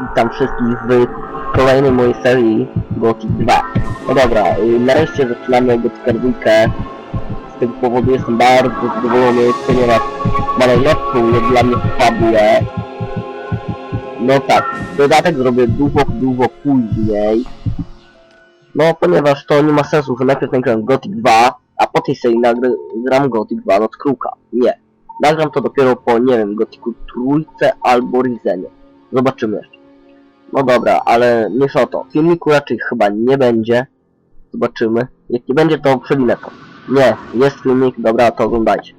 Witam wszystkich w kolejnej mojej serii Gothic 2. No dobra, y, nareszcie zaczynamy Gothic 2. Z tego powodu jestem bardzo zadowolony, ponieważ ma najlepszą jak dla mnie fabułę. No tak, dodatek zrobię dużo, dużo później. No, ponieważ to nie ma sensu, że najpierw nagram Gothic 2, a po tej serii nagram Gothic 2 Noc Kruka. Nie. Nagram to dopiero po, nie wiem, Gothicu trójce albo Rizenie. Zobaczymy jeszcze. No dobra, ale mniejsza o to. Filmiku raczej chyba nie będzie. Zobaczymy. Jak nie będzie, to przewinę to. Nie, jest filmik, dobra, to oglądajcie.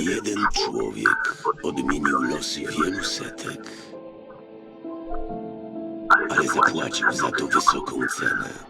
Jeden człowiek odmienił losy wielu setek, ale zapłacił za to wysoką cenę.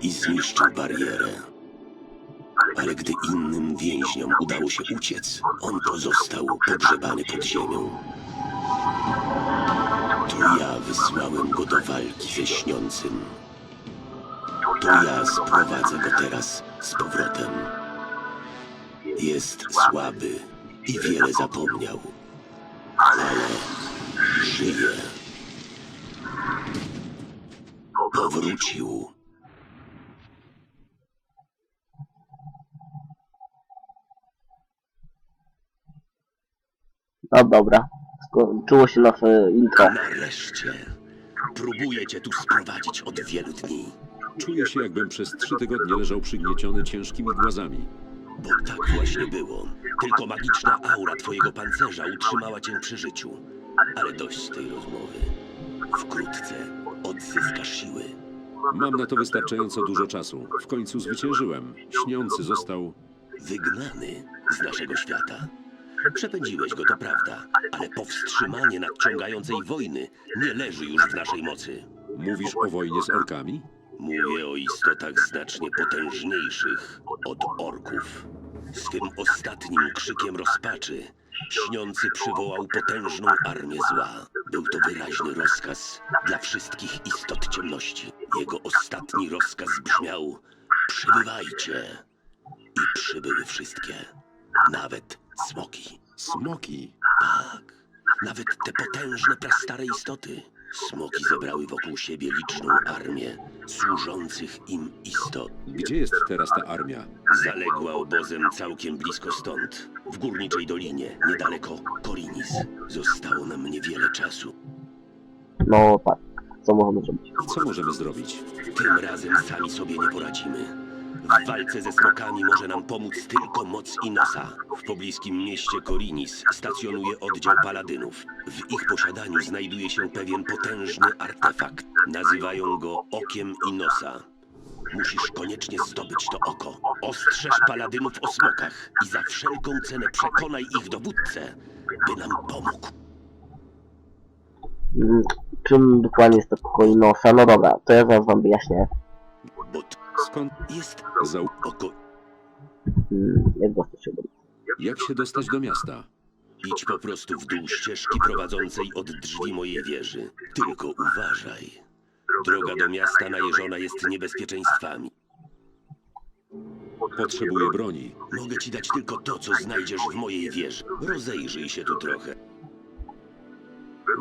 I zniszczył barierę. Ale gdy innym więźniom udało się uciec, on pozostał pogrzebany pod ziemią. To ja wysłałem go do walki ze śniącym. To ja sprowadzę go teraz z powrotem. Jest słaby i wiele zapomniał, ale żyje. Powrócił. No dobra. Skończyło się nasze intro. Nareszcie. Próbuję cię tu sprowadzić od wielu dni. Czuję się, jakbym przez trzy tygodnie leżał przygnieciony ciężkimi głazami. Bo tak właśnie było. Tylko magiczna aura twojego pancerza utrzymała cię przy życiu. Ale dość tej rozmowy. Wkrótce odzyskasz siły. Mam na to wystarczająco dużo czasu. W końcu zwyciężyłem. Śniący został. Wygnany z naszego świata. Przepędziłeś go, to prawda, ale powstrzymanie nadciągającej wojny nie leży już w naszej mocy. Mówisz o wojnie z orkami? Mówię o istotach znacznie potężniejszych od orków. Swym ostatnim krzykiem rozpaczy śniący przywołał potężną armię zła. Był to wyraźny rozkaz dla wszystkich istot ciemności. Jego ostatni rozkaz brzmiał: Przybywajcie. I przybyły wszystkie. Nawet smoki. Smoki. Tak, nawet te potężne, prastare istoty. Smoki zebrały wokół siebie liczną armię służących im istot. Gdzie jest teraz ta armia? Zaległa obozem całkiem blisko stąd, w górniczej dolinie, niedaleko Korinis. Zostało nam niewiele czasu. No tak. Co możemy zrobić? Co możemy zrobić? Tym razem sami sobie nie poradzimy. W walce ze smokami może nam pomóc tylko moc Inosa. W pobliskim mieście Korinis stacjonuje oddział paladynów. W ich posiadaniu znajduje się pewien potężny artefakt. Nazywają go Okiem Inosa. Musisz koniecznie zdobyć to oko. Ostrzeż paladynów o smokach i za wszelką cenę przekonaj ich dowódcę, by nam pomógł. Mm, Czym dokładnie jest to Koinosa? No dobra, to ja zaraz wam wyjaśnię. Bo Skąd? jest Zau... oko Mm, Jak dostać się do Jak się dostać do miasta? Idź po prostu w dół ścieżki prowadzącej od drzwi mojej wieży. Tylko uważaj. Droga do miasta najeżona jest niebezpieczeństwami. Potrzebuję broni. Mogę ci dać tylko to, co znajdziesz w mojej wieży. Rozejrzyj się tu trochę.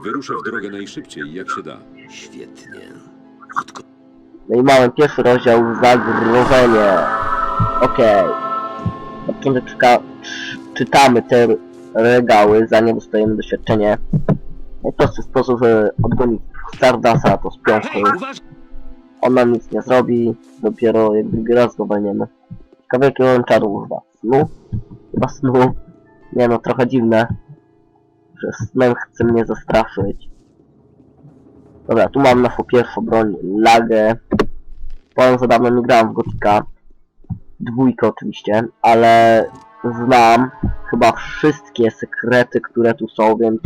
Wyruszę w drogę najszybciej, jak się da. Świetnie. Odko No i mamy pierwszy rozdział Zagrożenie. Okej. Na początek czytamy te regały, zanim dostajemy doświadczenie. Najprostszy sposób, żeby odgonić Stardasa to z piątką. Uważ! On nam nic nie zrobi, dopiero jak drugi raz go walniemy. Ciekawe jakiego on czaru używa. Snu? Chyba snu. Nie no, trochę dziwne. Że snem chce mnie zastraszyć. Dobra, tu mam naszą pierwszą broń, lagę. Powiem, że dawno nie grałem w Gotika. Dwójkę oczywiście, ale znam chyba wszystkie sekrety, które tu są, więc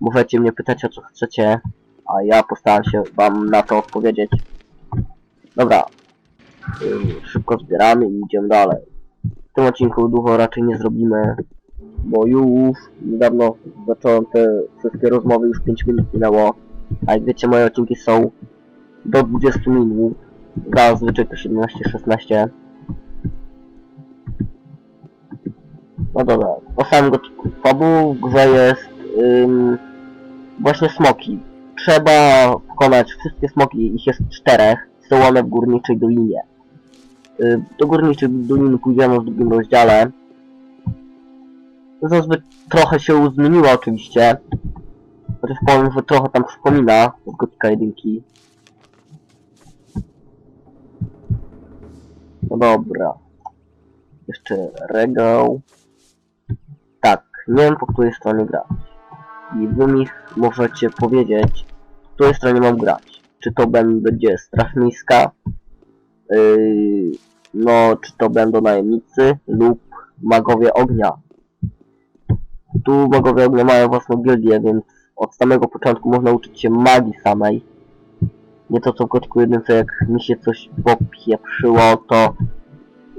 możecie mnie pytać o co chcecie, a ja postaram się wam na to odpowiedzieć. Dobra. Ym, Szybko zbieramy i idziemy dalej. W tym odcinku dużo raczej nie zrobimy, bo już niedawno zacząłem te wszystkie rozmowy, już 5 minut minęło. A jak wiecie, moje odcinki są do 20 minut. Zazwyczaj to 17-16. No dobra, o samym gotiku. Fabuł w grze jest ym, właśnie smoki. Trzeba pokonać wszystkie smoki, ich jest czterech, są one w Górniczej Dolinie. Y, Do Górniczej Doliny pójdziemy w drugim rozdziale. Zazwyczaj trochę się zmieniło oczywiście. Chociaż powiem, że trochę tam przypomina z Gotika 1. No dobra. Jeszcze regał. Tak, nie wiem po której stronie grać. I wy mi możecie powiedzieć, w której stronie mam grać. Czy to będzie Straż Miejska, yy, no, czy to będą najemnicy lub magowie ognia. Tu magowie ognia mają własną gildię, więc od samego początku można uczyć się magii samej. Nie to co w Gotiku 1, co jak mi się coś popieprzyło, to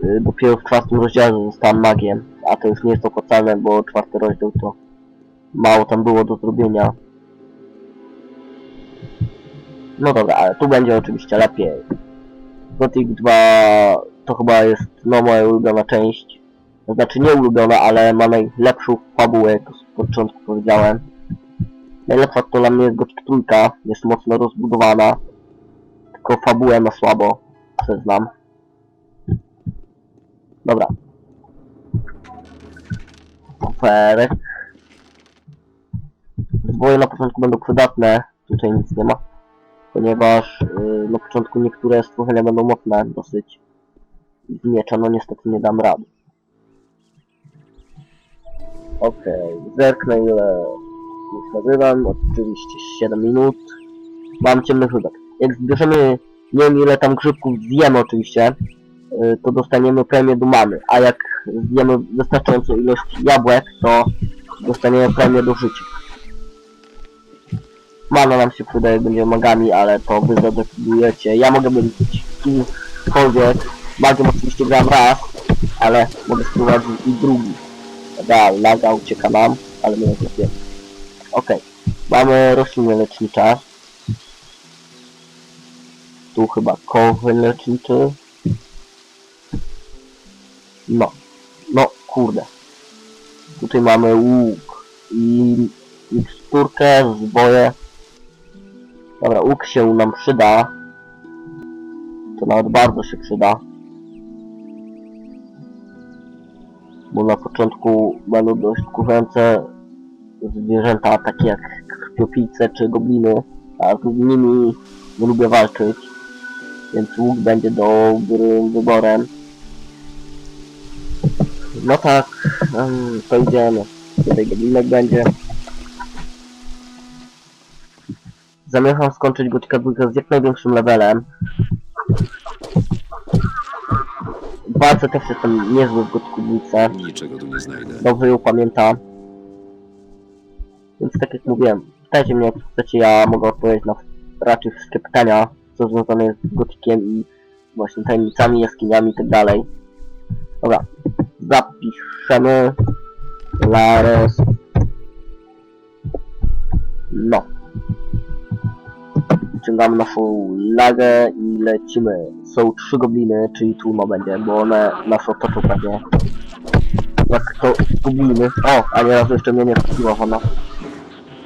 yy, dopiero w czwartym rozdziale zostałem magiem. A to już nie jest opłacalne, bo czwarty rozdział to mało tam było do zrobienia. No dobra, ale tu będzie oczywiście lepiej. Gothic 2 to chyba jest no moja ulubiona część. To znaczy nie ulubiona, ale ma najlepszą fabułę, jak z początku powiedziałem. Najlepsza to dla mnie jest Gothic 3, jest mocno rozbudowana. Tylko fabułę ma słabo, przyznam. Dobra. Oferek. Zboje na początku będą przydatne, tutaj nic nie ma. Ponieważ yy, na początku niektóre stworzenia będą mocne dosyć. Z miecza no niestety nie dam rady. Okej, zerknę ile już nagrywam, oczywiście 7 minut. Mam ciemny chudek. Jak zbierzemy, nie wiem ile tam grzybków zjemy oczywiście, yy, to dostaniemy premię do mamy, a jak zjemy wystarczającą ilość jabłek, to dostaniemy premię do życia. Mana nam się przyda, jak będziemy magami, ale to wy zadecydujecie. Ja mogę być kimkolwiek. Magiem oczywiście gram raz, ale mogę spróbować i drugi. Dobra, laga ucieka nam, ale my nie trafiemy. Okej, mamy rośliny lecznicze. Tu chyba korzeń leczniczy. No, no kurde. Tutaj mamy łuk i miksturkę, zboje. Dobra, łuk się nam przyda. To nawet bardzo się przyda. Bo na początku będą dość kurzęce zwierzęta, takie jak krwiopijce czy gobliny, a z nimi lubię walczyć. Więc łuk będzie dobrym wyborem. No tak, to idziemy. Tutaj goblinek będzie. Zamierzam skończyć Gotika 2 z jak największym levelem. Walce też jestem niezły w Gotiku 2. Niczego tu nie znajdę. Dobrze ją pamiętam. Więc tak jak mówiłem, pytajcie mnie jak chcecie, ja mogę odpowiedzieć na raczej wszystkie pytania, co związane jest z Gotikiem i właśnie tajemnicami, jaskiniami i tak dalej. Dobra, zapiszemy Lares. No. Wyciągamy naszą lagę i lecimy. Są trzy gobliny, czyli tłumo będzie, bo one nas otoczą pewnie. Jak to gobliny. O, a nie raz jeszcze mnie nie wkupiła ona.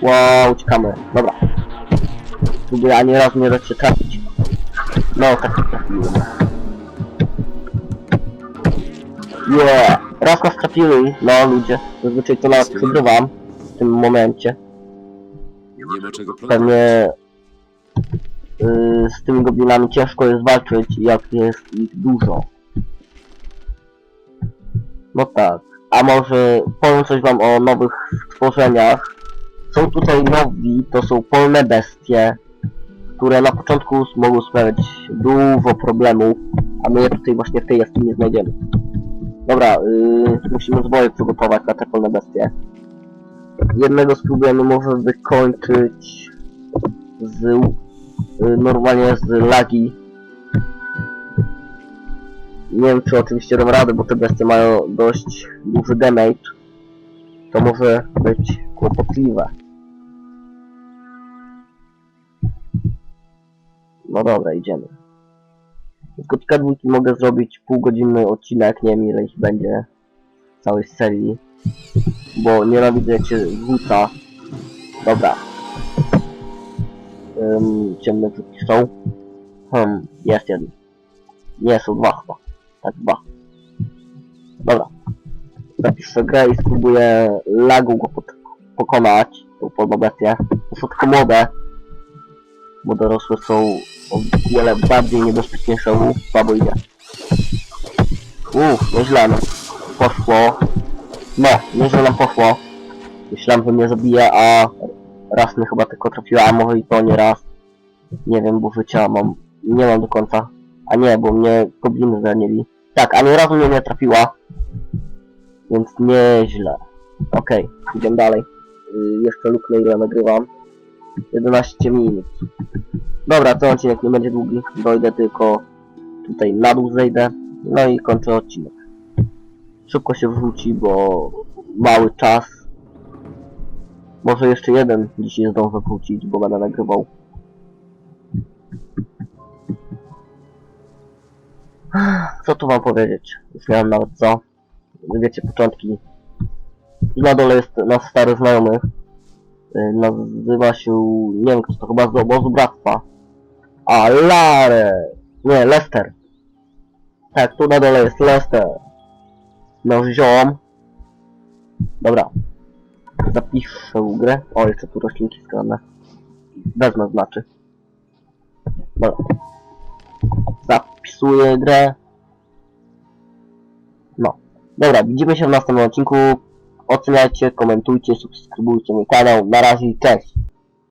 Wow, uciekamy. Dobra. Próbuję ani razu nie dać się trafić. No, tak się trafiłem. Yeah! Raz nas trafili, no ludzie. Zazwyczaj to nawet przegrywam w tym momencie. Nie ma czego planować. Pewnie yy, z tymi goblinami ciężko jest walczyć, jak jest ich dużo. No tak. A może powiem coś wam o nowych stworzeniach. Są tutaj nowi, to są polne bestie, które na początku mogą sprawiać dużo problemów, a my je tutaj właśnie w tej jaskini znajdziemy. Dobra, yy, musimy zwoje przygotować na te polne bestie. Jednego spróbujemy może wykończyć z y, normalnie z lagi. Nie wiem czy oczywiście dam radę, bo te bestie mają dość duży damage. To może być kłopotliwe. No dobra, idziemy. Z Gotika dwójki mogę zrobić półgodzinny odcinek, nie wiem ile ich będzie w całej serii. Bo nienawidzę się rzuca. Dobra. Ym, ciemne krótki są. Hmm, jest jeden. Nie, są dwa chyba. Tak, dwa. Dobra. Zapiszę grę i spróbuję lagu go pok- pokonać. Tą polną bestię. To są tylko młode. Bo dorosłe są o wiele bardziej niebezpieczniejsze. Uff, słabo idzie. Uff, nieźle no. Poszło. No, nieźle nam poszło. Myślałem, że mnie zabije, a raz mnie chyba tylko trafiła, a może i to nie raz. Nie wiem, bo życia mam, nie mam do końca. A nie, bo mnie gobliny zranili. Tak, ani razu mnie nie trafiła. Więc nieźle. Okej, idziemy dalej. Yy, jeszcze luknę ile nagrywam. 11 minut. Dobra, ten odcinek nie będzie długi. Dojdę tylko tutaj na dół zejdę. No i kończę odcinek. Szybko się wrzuci, bo mały czas. Może jeszcze jeden dzisiaj zdążę wrócić, bo będę nagrywał. Co tu wam powiedzieć? Już nie wiem nawet co. Wiecie, początki. Na dole jest nasz stary znajomy. Y, Nazywa się... nie wiem kto to chyba z obozu bractwa. A, Lare! Nie, Lester. Tak, tu na dole jest Lester. Nasz ziom. Dobra. Zapiszę grę. O, jeszcze tu roślinki skradne. Wezmę znaczy. Dobra. Zapisuję grę. No. Dobra, widzimy się w następnym odcinku. Oceniajcie, komentujcie, subskrybujcie mój kanał. Na razie, cześć!